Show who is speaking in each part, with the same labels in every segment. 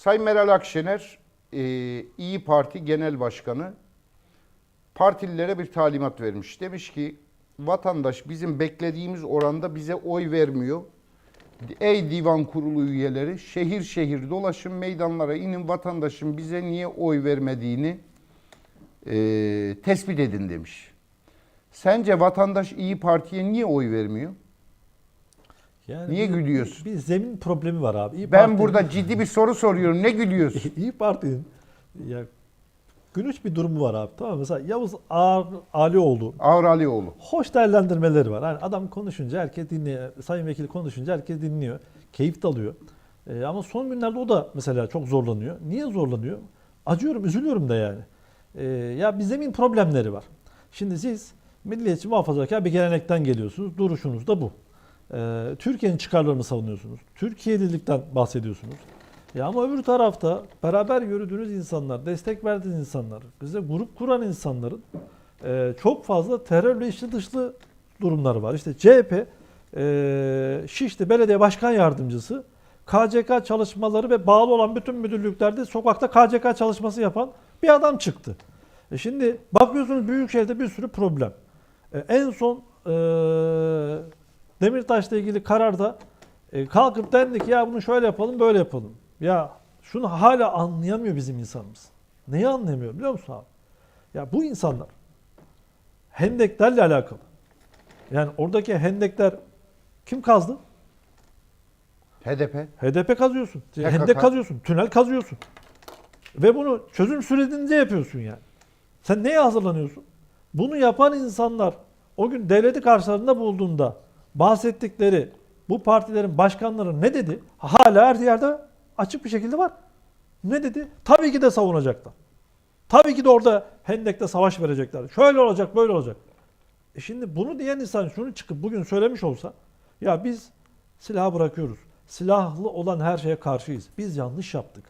Speaker 1: Sayın Meral Akşener, e, İyi Parti Genel Başkanı partililere bir talimat vermiş. Demiş ki vatandaş bizim beklediğimiz oranda bize oy vermiyor. Ey divan kurulu üyeleri şehir şehir dolaşın meydanlara inin vatandaşın bize niye oy vermediğini e, tespit edin demiş. Sence vatandaş İyi Parti'ye niye oy vermiyor?
Speaker 2: Yani
Speaker 1: Niye
Speaker 2: bir-
Speaker 1: gülüyorsun?
Speaker 2: Bir, zemin problemi var abi. İyi
Speaker 1: Ben
Speaker 2: Parti'nin-
Speaker 1: burada ciddi bir soru soruyorum. Ne gülüyorsun?
Speaker 2: İyi Parti'nin ya gülüç bir durumu var abi. Tamam mı? mesela Yavuz Ağar Alioğlu
Speaker 1: Ağır Alioğlu.
Speaker 2: hoş değerlendirmeleri var. Hani adam konuşunca herkes dinliyor. Sayın Vekili konuşunca herkes dinliyor. Keyif de alıyor. Ee, ama son günlerde o da mesela çok zorlanıyor. Niye zorlanıyor? Acıyorum, üzülüyorum da yani. Ee, ya bir zemin problemleri var. Şimdi siz milliyetçi muhafazakar bir gelenekten geliyorsunuz. Duruşunuz da bu. Ee, Türkiye'nin çıkarlarını savunuyorsunuz. Türkiye'lilikten bahsediyorsunuz. Ya ama öbür tarafta beraber yürüdüğünüz insanlar, destek verdiğiniz insanlar, bize grup kuran insanların e, çok fazla terörle içli dışlı durumları var. İşte CHP, e, Şişli Belediye Başkan Yardımcısı, KCK çalışmaları ve bağlı olan bütün müdürlüklerde sokakta KCK çalışması yapan bir adam çıktı. E şimdi bakıyorsunuz Büyükşehir'de bir sürü problem. E, en son e, Demirtaş'la ilgili kararda e, kalkıp dendi ki ya bunu şöyle yapalım böyle yapalım. Ya şunu hala anlayamıyor bizim insanımız. Neyi anlayamıyor biliyor musun abi? Ya bu insanlar hendeklerle alakalı. Yani oradaki hendekler kim kazdı?
Speaker 1: HDP.
Speaker 2: HDP kazıyorsun.
Speaker 1: PKK.
Speaker 2: Hendek kazıyorsun. Tünel kazıyorsun. Ve bunu çözüm sürecince yapıyorsun yani. Sen neye hazırlanıyorsun? Bunu yapan insanlar o gün devleti karşılarında bulduğunda bahsettikleri bu partilerin başkanları ne dedi? Hala her yerde açık bir şekilde var. Ne dedi? Tabii ki de savunacaklar. Tabii ki de orada Hendek'te savaş verecekler. Şöyle olacak, böyle olacak. E şimdi bunu diyen insan şunu çıkıp bugün söylemiş olsa ya biz silahı bırakıyoruz. Silahlı olan her şeye karşıyız. Biz yanlış yaptık.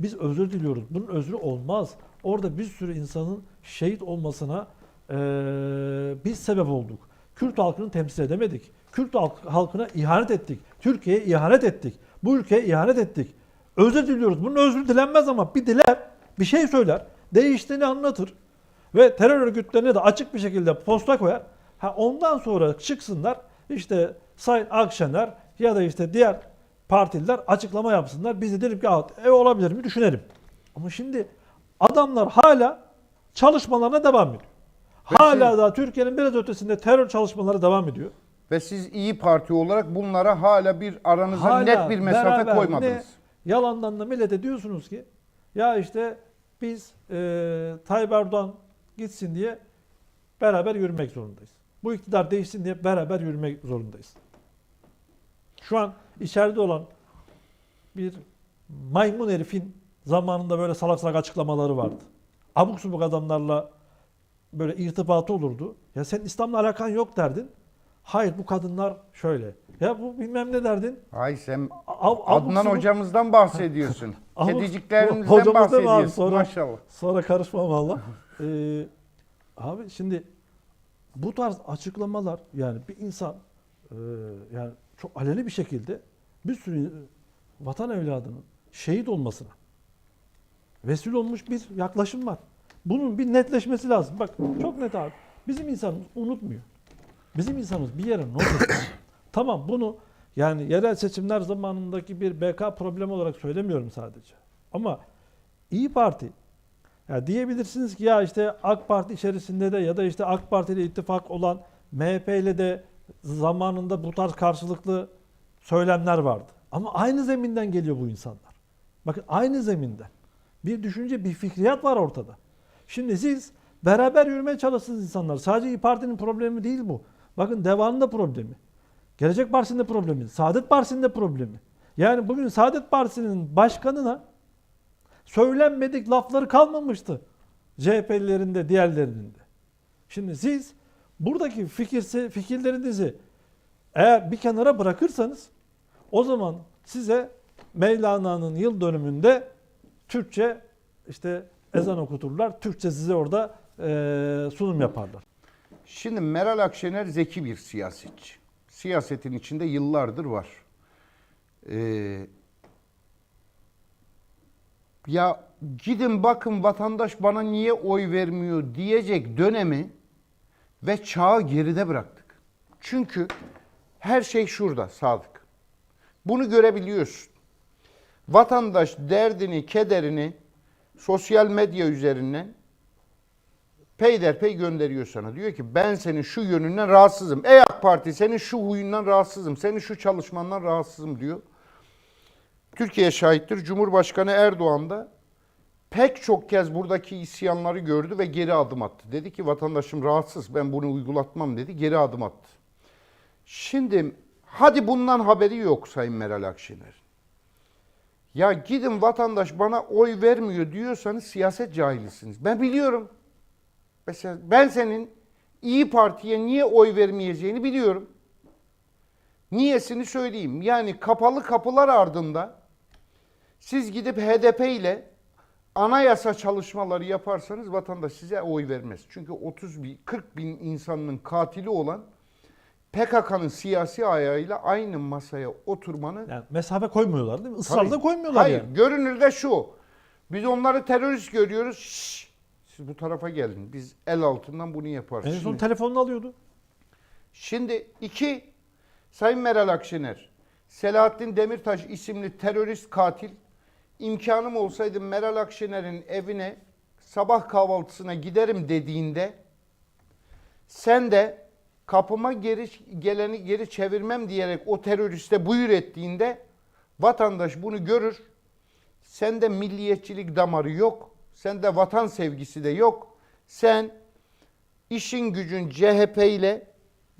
Speaker 2: Biz özür diliyoruz. Bunun özrü olmaz. Orada bir sürü insanın şehit olmasına eee, biz sebep olduk. Kürt halkını temsil edemedik. Kürt halk- halkına ihanet ettik. Türkiye'ye ihanet ettik. Bu ülkeye ihanet ettik. Özür diliyoruz. Bunun özrü dilenmez ama bir diler, bir şey söyler, değiştiğini anlatır ve terör örgütlerine de açık bir şekilde posta koyar. Ha ondan sonra çıksınlar işte Sayın Akşener ya da işte diğer partililer açıklama yapsınlar. Biz de derim ki "Aa, e, olabilir mi düşünelim. Ama şimdi adamlar hala çalışmalarına devam ediyor. Hala da Türkiye'nin biraz ötesinde terör çalışmaları devam ediyor.
Speaker 1: Ve siz İyi Parti olarak bunlara hala bir aranıza
Speaker 2: Hala
Speaker 1: net bir mesafe koymadınız.
Speaker 2: yalandan da millete diyorsunuz ki ya işte biz e, Tayyip Erdoğan gitsin diye beraber yürümek zorundayız. Bu iktidar değişsin diye beraber yürümek zorundayız. Şu an içeride olan bir maymun herifin zamanında böyle salak salak açıklamaları vardı. Abuk subuk adamlarla böyle irtibatı olurdu. Ya sen İslam'la alakan yok derdin. Hayır bu kadınlar şöyle. Ya bu bilmem ne derdin.
Speaker 1: Ay sen
Speaker 2: Ab- abuk
Speaker 1: Adnan
Speaker 2: subuk-
Speaker 1: hocamızdan bahsediyorsun.
Speaker 2: Abuk- abi?
Speaker 1: bahsediyorsun.
Speaker 2: Sonra-
Speaker 1: Maşallah.
Speaker 2: Sonra karışmam valla. Ee, abi şimdi bu tarz açıklamalar yani bir insan e, yani çok aleni bir şekilde bir sürü vatan evladının şehit olmasına vesile olmuş bir yaklaşım var. Bunun bir netleşmesi lazım. Bak çok net abi. Bizim insanımız unutmuyor. Bizim insanımız bir yere not tamam bunu yani yerel seçimler zamanındaki bir BK problemi olarak söylemiyorum sadece. Ama İyi Parti ya diyebilirsiniz ki ya işte AK Parti içerisinde de ya da işte AK Parti ile ittifak olan MHP ile de zamanında bu tarz karşılıklı söylemler vardı. Ama aynı zeminden geliyor bu insanlar. Bakın aynı zeminden. Bir düşünce, bir fikriyat var ortada. Şimdi siz beraber yürümeye çalışsınız insanlar. Sadece İyi Parti'nin problemi değil bu. Bakın Deva'nın da problemi. Gelecek Partisi'nin de problemi. Saadet Partisi'nin de problemi. Yani bugün Saadet Partisi'nin başkanına söylenmedik lafları kalmamıştı. CHP'lilerin de diğerlerinin de. Şimdi siz buradaki fikirse, fikirlerinizi eğer bir kenara bırakırsanız o zaman size Mevlana'nın yıl dönümünde Türkçe işte ezan okuturlar. Türkçe size orada eee, sunum yaparlar.
Speaker 1: Şimdi Meral Akşener zeki bir siyasetçi. Siyasetin içinde yıllardır var. Ee, ya gidin bakın vatandaş bana niye oy vermiyor diyecek dönemi ve çağı geride bıraktık. Çünkü her şey şurada Sadık. Bunu görebiliyorsun. Vatandaş derdini, kederini sosyal medya üzerinden peyderpey gönderiyor sana. Diyor ki ben senin şu yönünden rahatsızım. Ey AK Parti senin şu huyundan rahatsızım. Senin şu çalışmandan rahatsızım diyor. Türkiye şahittir. Cumhurbaşkanı Erdoğan da pek çok kez buradaki isyanları gördü ve geri adım attı. Dedi ki vatandaşım rahatsız ben bunu uygulatmam dedi. Geri adım attı. Şimdi hadi bundan haberi yok Sayın Meral Akşener. Ya gidin vatandaş bana oy vermiyor diyorsanız siyaset cahilisiniz. Ben biliyorum. Mesela ben senin İyi Parti'ye niye oy vermeyeceğini biliyorum. Niyesini söyleyeyim. Yani kapalı kapılar ardında siz gidip HDP ile anayasa çalışmaları yaparsanız vatandaş size oy vermez. Çünkü 30 bin, 40 bin insanın katili olan PKK'nın siyasi ayağıyla aynı masaya oturmanı
Speaker 2: Yani mesafe koymuyorlar değil mi? Israrla
Speaker 1: Tabii.
Speaker 2: koymuyorlar
Speaker 1: Hayır,
Speaker 2: yani.
Speaker 1: görünürde şu. Biz onları terörist görüyoruz. Şşş, siz bu tarafa gelin. Biz el altından bunu yaparız.
Speaker 2: En son
Speaker 1: Şimdi,
Speaker 2: telefonunu alıyordu.
Speaker 1: şimdi iki, Sayın Meral Akşener, Selahattin Demirtaş isimli terörist katil, imkanım olsaydı Meral Akşener'in evine sabah kahvaltısına giderim dediğinde sen de kapıma geri geleni geri çevirmem diyerek o teröriste buyur ettiğinde vatandaş bunu görür. Sende milliyetçilik damarı yok. Sende vatan sevgisi de yok. Sen işin gücün CHP ile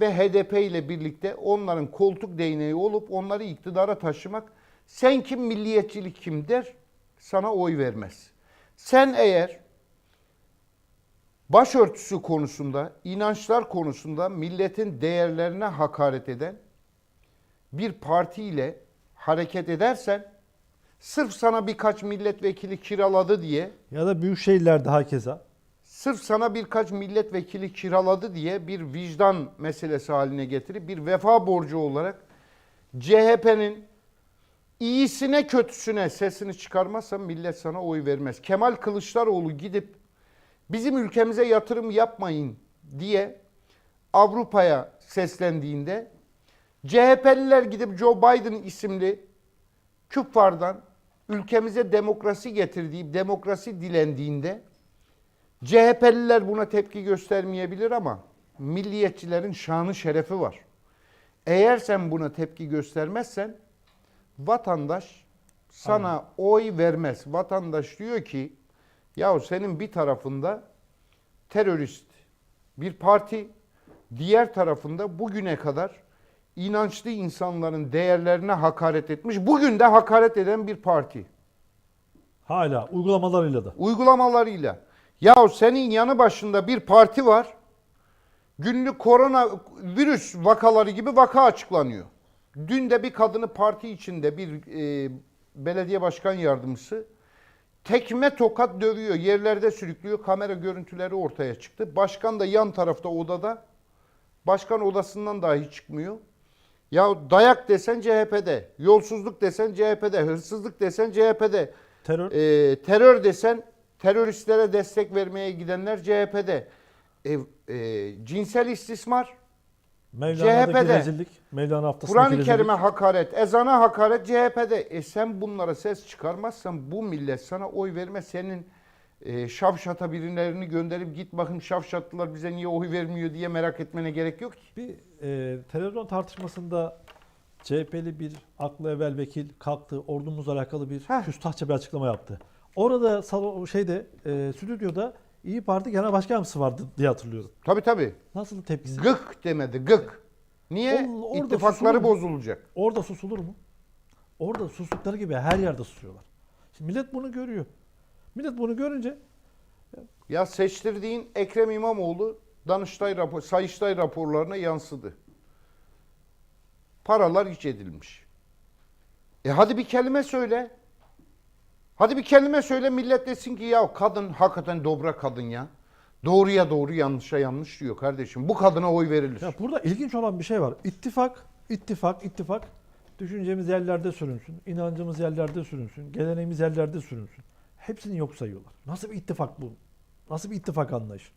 Speaker 1: ve HDP ile birlikte onların koltuk değneği olup onları iktidara taşımak. Sen kim milliyetçilik kim der sana oy vermez. Sen eğer başörtüsü konusunda, inançlar konusunda milletin değerlerine hakaret eden bir partiyle hareket edersen sırf sana birkaç milletvekili kiraladı diye
Speaker 2: Ya da büyük şehirlerde hakeza.
Speaker 1: sırf sana birkaç milletvekili kiraladı diye bir vicdan meselesi haline getirip bir vefa borcu olarak CHP'nin iyisine kötüsüne sesini çıkarmazsan millet sana oy vermez. Kemal Kılıçdaroğlu gidip bizim ülkemize yatırım yapmayın diye Avrupa'ya seslendiğinde CHP'liler gidip Joe Biden isimli küffardan ülkemize demokrasi getirdiği, demokrasi dilendiğinde CHP'liler buna tepki göstermeyebilir ama milliyetçilerin şanı şerefi var. Eğer sen buna tepki göstermezsen vatandaş sana oy vermez. Vatandaş diyor ki yahu senin bir tarafında terörist bir parti, diğer tarafında bugüne kadar inançlı insanların değerlerine hakaret etmiş, bugün de hakaret eden bir parti
Speaker 2: Hala uygulamalarıyla da.
Speaker 1: uygulamalarıyla. Yahu senin yanı başında bir parti var. Günlük korona virüs vakaları gibi vaka açıklanıyor. Dün de bir kadını parti içinde bir e, belediye başkan yardımcısı tekme tokat dövüyor, yerlerde sürüklüyor. Kamera görüntüleri ortaya çıktı. Başkan da yan tarafta odada. Başkan odasından dahi çıkmıyor. Ya dayak desen CHP'de, yolsuzluk desen CHP'de, hırsızlık desen CHP'de.
Speaker 2: Terör.
Speaker 1: Ee, terör desen teröristlere destek vermeye gidenler CHP'de. E, e, cinsel istismar,
Speaker 2: Mevlana'daki
Speaker 1: CHP'de.
Speaker 2: rezillik. Mevlana haftasındaki
Speaker 1: Kur'an-ı. Kerim'e hakaret, ezana hakaret CHP'de. E sen bunlara ses çıkarmazsan bu millet sana oy vermez. Senin e, şavşata birilerini gönderip git bakın şavşatlılar bize niye oy vermiyor diye merak etmene gerek yok ki.
Speaker 2: Bir e, televizyon tartışmasında CHP'li bir aklı evvel vekil kalktı. Ordumuzla alakalı bir
Speaker 1: Heh.
Speaker 2: küstahça bir açıklama yaptı. Orada salon şeyde e, stüdyoda İyi Parti Genel Başkan Yardımcısı vardı diye hatırlıyorum.
Speaker 1: Tabii tabii.
Speaker 2: Nasıl tepkisi?
Speaker 1: Gık demedi gık. Niye?
Speaker 2: Ol- orada
Speaker 1: İttifakları
Speaker 2: susulur mu?
Speaker 1: bozulacak.
Speaker 2: Orada susulur mu? Orada sustukları gibi her yerde susuyorlar. Şimdi millet bunu görüyor. Millet bunu görünce
Speaker 1: Ya seçtirdiğin Ekrem İmamoğlu Danıştay rapor, Sayıştay raporlarına yansıdı. Paralar iç edilmiş. E hadi bir kelime söyle. Hadi bir kelime söyle millet desin ki ya kadın hakikaten dobra kadın ya. Doğruya doğru yanlışa yanlış diyor kardeşim. Bu kadına oy verilir.
Speaker 2: Ya burada ilginç olan bir şey var. İttifak, ittifak, ittifak. Düşüncemiz yerlerde sürünsün, inancımız yerlerde sürünsün, geleneğimiz yerlerde sürünsün. hepsini yok sayıyorlar. Nasıl bir ittifak bu? Nasıl bir ittifak anlayışı?